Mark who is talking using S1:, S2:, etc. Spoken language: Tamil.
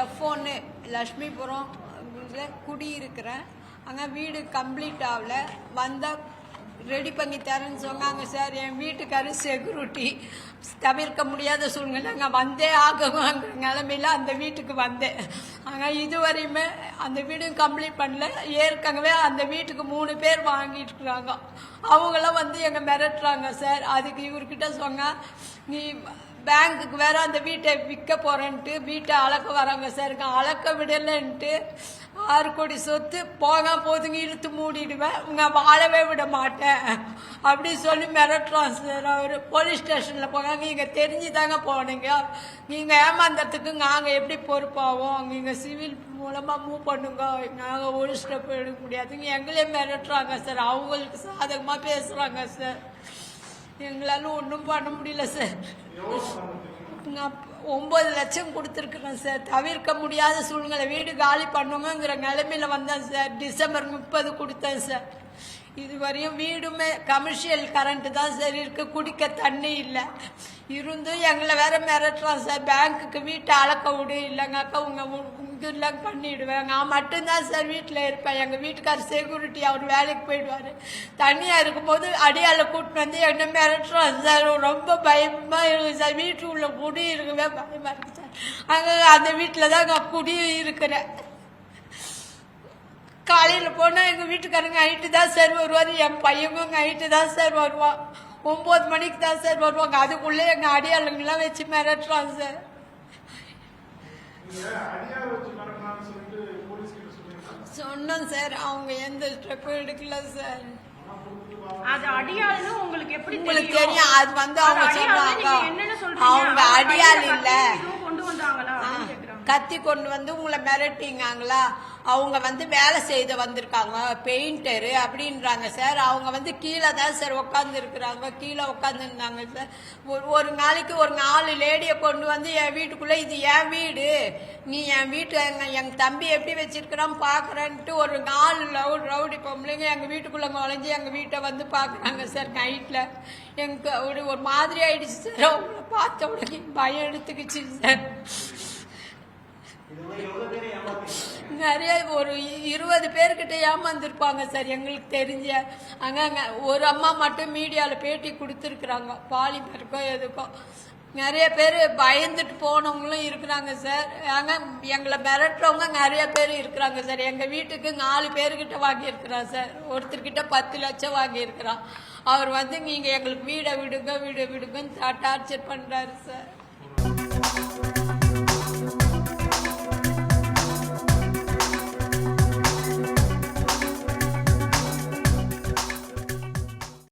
S1: எஃப் ஒன்று லக்ஷ்மிபுரம் குடியிருக்கிறேன். அங்கே வீடு கம்ப்ளீட் ஆகல. வந்தால் ரெடி பண்ணி தரேன்னு சொன்னாங்க சார். என் வீட்டுக்காரர் செக்யூரிட்டி தவிர்க்க முடியாத சூழ்நிலை. அங்கே வந்தே ஆகுவாங்கிற நிலமையில அந்த வீட்டுக்கு வந்தேன். ஆனால் இதுவரையுமே அந்த வீடும் கம்ப்ளீட் பண்ணல. ஏற்கனவே அந்த வீட்டுக்கு மூணு பேர் வாங்கிட்டு இருக்கிறாங்க அவங்களாம் வந்து எங்க மிரட்டுறாங்க சார். அதுக்கு இவர்கிட்ட சொன்னால் நீ பேங்க்குக்கு வேற அந்த வீட்டை விற்க போறேன்ட்டு வீட்டை அளக்க வராங்க சார் அளக்க விடலைன்ட்டு ஆறு கோடி சொத்து போக போதுங்க இழுத்து மூடிடுவேன். உங்க வாழவே விட மாட்டேன். அப்படின்னு சொல்லி மிரட்டுறான் சார். அவர் போலீஸ் ஸ்டேஷனில் போனாங்க. நீங்க தெரிஞ்சு தாங்க போனீங்க. நீங்க ஏமாந்ததுக்கு நாங்க எப்படி பொறுப்பாவோம்? நீங்க சிவில் மூலமா மூவ் பண்ணுங்க. நாங்க ஒரு ஸ்டெப் எடுக்க முடியாதுங்க. எங்களே மிரட்டுறாங்க சார். அவங்களுக்கு சாதகமா பேசுறாங்க சார். எங்களால ஒன்றும் பண்ண முடியல சார். நான் ஒன்பது லட்சம் கொடுத்துருக்குறேன் சார். தவிர்க்க முடியாத சூழ்நிலை. வீடு காலி பண்ணுங்கிற நிலைமையில வந்தேன் சார். டிசம்பர் முப்பது கொடுத்தேன் சார். இதுவரையும் வீடுமே கமர்ஷியல் கரண்ட்டு தான் சார் இருக்கு. குடிக்க தண்ணி இல்லை. இருந்தும் எங்களை வேற மிரட்டுறான் சார். பேங்க்குக்கு வீட்டை அளக்க விடு இல்லைங்க உங்கள் உங்க பண்ணிவிடுவேன் பண்ணிடுவேன். நான் மட்டும்தான் சார் வீட்டில் இருப்பேன். எங்கள் வீட்டுக்கார் செக்யூரிட்டி அவர் வேலைக்கு போயிடுவார். தனியாக இருக்கும்போது அடியால கூட்டின்னு வந்து என்ன மிரட்டுறோம் சார் ரொம்ப பயமாக இருக்குது சார் வீட்டு உள்ள குடி இருக்கவே பயமாக இருக்குது சார் அங்கே அந்த வீட்டில் தான் நான் குடி இருக்கிறேன். காலையில் போனால் எங்கள் வீட்டுக்காரங்க நைட்டு தான் சார் வருவார். என் பையனும் நைட்டு தான் சார் வருவான். ஒம்பது மணிக்கு தான் சார் வருவாங்க. அதுக்குள்ளே எங்கள் அடியாளுங்கெல்லாம் வச்சு மிரட்டுறான் சார் சொன்னோம் சார் அவங்க எந்த ஸ்டெப்பும் எடுக்கல சார்.
S2: அது அடியாளுன்னு உங்களுக்கு எப்படி
S1: உங்களுக்கு தெரியும்? அது வந்து அவங்க சொன்னாங்க? அவங்க அடியாள் இல்ல
S2: கத்தி எதுவும் கொண்டு வந்தாங்களா அப்படின்னு கேக்குறாங்க.
S1: கத்தி கொண்டு வந்து உங்களை மிரட்டிங்காங்களா அவங்க வந்து வேலை செய்து வந்திருக்காங்க. பெயிண்டரு அப்படின்றாங்க சார். அவங்க வந்து கீழே தான் சார் உட்காந்துருக்குறாங்க கீழே உட்காந்துருந்தாங்க சார். ஒரு ஒரு நாளைக்கு ஒரு நாலு லேடியை கொண்டு வந்து என் வீட்டுக்குள்ளே இது என் வீடு. நீ என் வீட்டு எங்கள் எங்கள் தம்பி எப்படி வச்சிருக்கிறான் பார்க்குறேன்ட்டு ஒரு நாலு ரவுடி ரவுடி பொம்பளைங்க எங்கள் வீட்டுக்குள்ளே முளைஞ்சி எங்கள் வீட்டை வந்து பார்க்குறாங்க சார் நைட்டில் எங்கள் ஒரு ஒரு மாதிரி ஆயிடுச்சு சார். அவங்கள பார்த்த உடனே பயம் எடுத்துக்கிச்சு சார். நிறைய ஒரு இருபது பேர்கிட்ட ஏமாந்துருப்பாங்க சார். எங்களுக்கு தெரிஞ்ச அங்க ஒரு அம்மா மட்டும் மீடியாவில் பேட்டி கொடுத்துருக்குறாங்க. பாலிமருக்கோ எதுக்கோ. நிறைய பேர் பயந்துட்டு போனவங்களும் இருக்கிறாங்க சார். அங்கே எங்களை மிரட்டுறவங்க நிறைய பேர் இருக்கிறாங்க சார். எங்கள் வீட்டுக்கு நாலு பேர்கிட்ட வாங்கியிருக்கிறான் சார். ஒருத்தர்கிட்ட பத்து லட்சம் வாங்கியிருக்கிறான் அவர் வந்து நீங்கள் எங்களுக்கு வீடை விடுங்க வீடை விடுங்கன்னு டார்ச்சர் பண்ணுறாரு சார்.